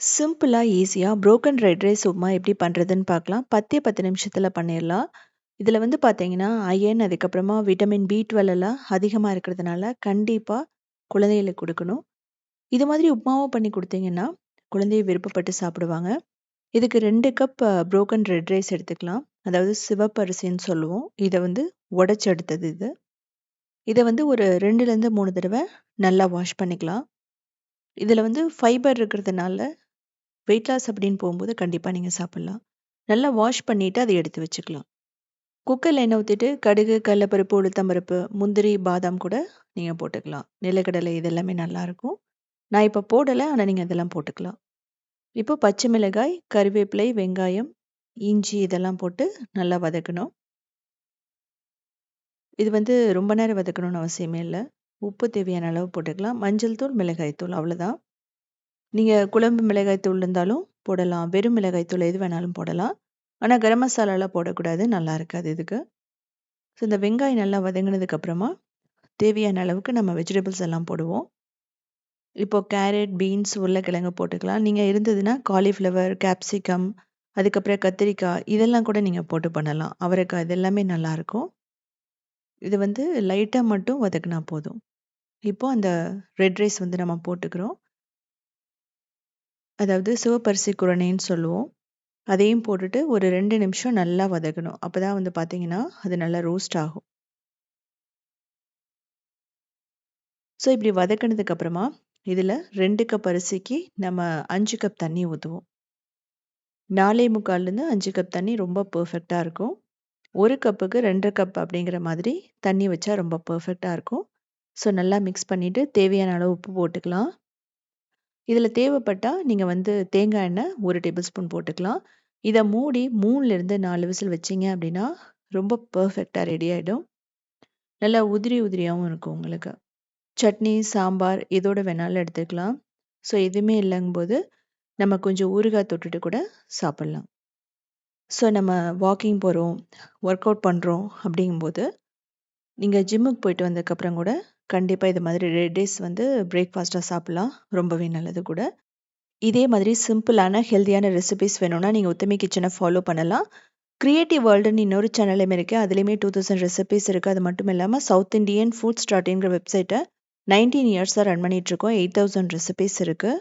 சிம்பிளாக ஈஸியாக broken red rice upma எப்படி பண்ணுறதுன்னு பார்க்கலாம். பத்தே பத்து நிமிஷத்தில் பண்ணிடலாம் இதில் வந்து பார்த்தீங்கன்னா, அயன் அதுக்கப்புறமா விட்டமின் பி12 எல்லாம் அதிகமாக இருக்கிறதுனால, கண்டிப்பாக குழந்தைகளுக்கு கொடுக்கணும் இது மாதிரி உப்புமாவும் பண்ணி கொடுத்தீங்கன்னா குழந்தைய விருப்பப்பட்டு சாப்பிடுவாங்க. இதுக்கு ரெண்டு கப் ப்ரோக்கன் ரெட் ரைஸ் எடுத்துக்கலாம். அதாவது சிவப்பரிசின்னு சொல்லுவோம். இதை வந்து உடச்சி எடுத்தது இது. இதை வந்து ஒரு ரெண்டுலேருந்து மூணு தடவை நல்லா வாஷ் பண்ணிக்கலாம். இதில் வந்து ஃபைபர் இருக்கிறதுனால, வெயிட் லாஸ் அப்படின்னு போகும்போது கண்டிப்பாக நீங்கள் சாப்பிட்லாம் நல்லா வாஷ் பண்ணிட்டு அதை எடுத்து வச்சுக்கலாம். குக்கரில் எண்ணெய் ஊற்றிட்டு கடுகு, கடலப்பருப்பு, உளுத்தம்பருப்பு, முந்திரி, பாதாம் கூட நீங்கள் போட்டுக்கலாம். நிலக்கடலை இதெல்லாமே நல்லாயிருக்கும் நான் இப்போ போடலை ஆனால் நீங்கள் இதெல்லாம் போட்டுக்கலாம். இப்போ பச்சை மிளகாய், கறிவேப்பிலை, வெங்காயம், இஞ்சி இதெல்லாம் போட்டு நல்லா வதக்கணும். இது வந்து ரொம்ப நேரம் வதக்கணும்னு அவசியமே இல்லை உப்பு தேவையான அளவு போட்டுக்கலாம். மஞ்சள் தூள், மிளகாய் தூள் அவ்வளோதான். நீங்கள் குழம்பு மிளகாய் தூள் இருந்தாலும் போடலாம். வெறும் மிளகாய் தூள் எது வேணாலும் போடலாம். ஆனால் கரம் மசாலாலாம் போடக்கூடாது. நல்லா இருக்காது இதுக்கு. ஸோ இந்த வெங்காயம் நல்லா வதங்கினதுக்கப்புறமா தேவையான அளவுக்கு நம்ம வெஜிடபிள்ஸ் எல்லாம் போடுவோம். இப்போது கேரட், பீன்ஸ், உருளைக்கிழங்கு போட்டுக்கலாம். நீங்கள் இருந்ததுன்னா காலிஃப்ளவர், கேப்சிகம், அதுக்கப்புறம் கத்திரிக்காய் இதெல்லாம் கூட நீங்கள் போட்டு பண்ணலாம். அவரைக்காய் இதெல்லாமே நல்லாயிருக்கும் இது வந்து லைட்டாக மட்டும் வதக்குனா போதும். இப்போது அந்த ரெட் ரைஸ் வந்து நம்ம போட்டுக்கிறோம். அதாவது சிவப்பரிசி குரணைன்னு சொல்லுவோம். அதையும் போட்டுட்டு ஒரு ரெண்டு நிமிஷம் நல்லா வதக்கணும். அப்போ தான் வந்து பார்த்தீங்கன்னா, அது நல்லா ரோஸ்ட் ஆகும். ஸோ இப்படி வதக்கினதுக்கப்புறமா இதில் ரெண்டு கப் அரிசிக்கு நம்ம அஞ்சு கப் தண்ணி ஊற்றுவோம் நாலே முக்கால்லேருந்து அஞ்சு கப் தண்ணி ரொம்ப பர்ஃபெக்டாக இருக்கும். ஒரு கப்புக்கு ரெண்டரை கப் அப்படிங்கிற மாதிரி தண்ணி வச்சா ரொம்ப பர்ஃபெக்டாக இருக்கும். ஸோ நல்லா மிக்ஸ் பண்ணிவிட்டு தேவையான அளவு உப்பு போட்டுக்கலாம். இதில் தேவைப்பட்டால் நீங்கள் வந்து தேங்காய் எண்ணெய் ஒரு டேபிள் ஸ்பூன் போட்டுக்கலாம். இதை மூடி 3லேருந்து 4 விசில் வச்சீங்க அப்படின்னா, ரொம்ப பர்ஃபெக்டாக ரெடி ஆகிடும் நல்லா உதிரி உதிரியாகவும் இருக்கும் உங்களுக்கு. சட்னி, சாம்பார் இதோட வேணாலும் எடுத்துக்கலாம். ஸோ எதுவுமே இல்லைங்கும்போது நம்ம கொஞ்சம் ஊறுகாய் தொட்டுட்டு கூட சாப்பிட்லாம் ஸோ நம்ம வாக்கிங் போகிறோம் ஒர்க் அவுட் பண்ணுறோம் அப்படிங்கும்போது, நீங்கள் ஜிம்முக்கு போயிட்டு வந்ததுக்கப்புறம் கூட கண்டிப்பாக இது மாதிரி ரெட் டேஸ் வந்து பிரேக்ஃபாஸ்ட்டாக சாப்பிட்லாம். ரொம்பவே நல்லது கூட. இதே மாதிரி சிம்பிளான, ஹெல்தியான ரெசிபிஸ் வேணும்னா நீங்கள் உத்தமி கிச்சனை ஃபாலோ பண்ணலாம். கிரியேட்டிவ் வேர்ல்டுன்னு இன்னொரு சேனலையும் இருக்குது அதுலேயுமே டூ தௌசண்ட் ரெசிபிஸ் இருக்குது அது மட்டும் இல்லாமல் சவுத் இண்டியன் ஃபுட்ஸ் டாட் இன்ங்கிற வெப்சைட்ட 19 இயர்ஸா ரன் பண்ணிகிட்ருக்கோம் எயிட் தௌசண்ட் ரெசிபிஸ் இருக்குது